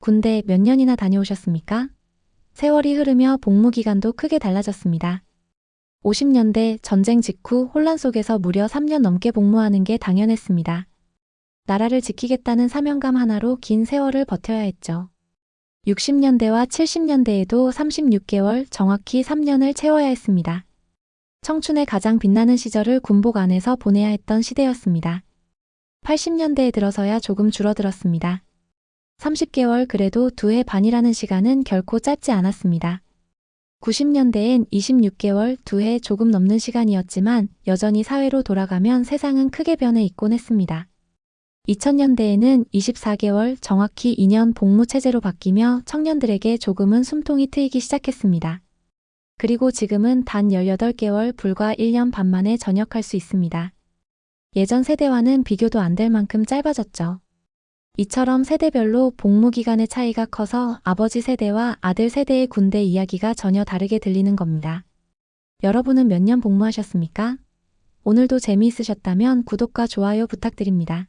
군대 몇 년이나 다녀오셨습니까? 세월이 흐르며 복무 기간도 크게 달라졌습니다. 50년대 전쟁 직후 혼란 속에서 무려 3년 넘게 복무하는 게 당연했습니다. 나라를 지키겠다는 사명감 하나로 긴 세월을 버텨야 했죠. 60년대와 70년대에도 36개월 정확히 3년을 채워야 했습니다. 청춘의 가장 빛나는 시절을 군복 안에서 보내야 했던 시대였습니다. 80년대에 들어서야 조금 줄어들었습니다. 30개월 그래도 두 해 반이라는 시간은 결코 짧지 않았습니다. 90년대엔 26개월 두 해 조금 넘는 시간이었지만 여전히 사회로 돌아가면 세상은 크게 변해 있곤 했습니다. 2000년대에는 24개월 정확히 2년 복무 체제로 바뀌며 청년들에게 조금은 숨통이 트이기 시작했습니다. 그리고 지금은 단 18개월 불과 1년 반 만에 전역할 수 있습니다. 예전 세대와는 비교도 안 될 만큼 짧아졌죠. 이처럼 세대별로 복무 기간의 차이가 커서 아버지 세대와 아들 세대의 군대 이야기가 전혀 다르게 들리는 겁니다. 여러분은 몇 년 복무하셨습니까? 오늘도 재미있으셨다면 구독과 좋아요 부탁드립니다.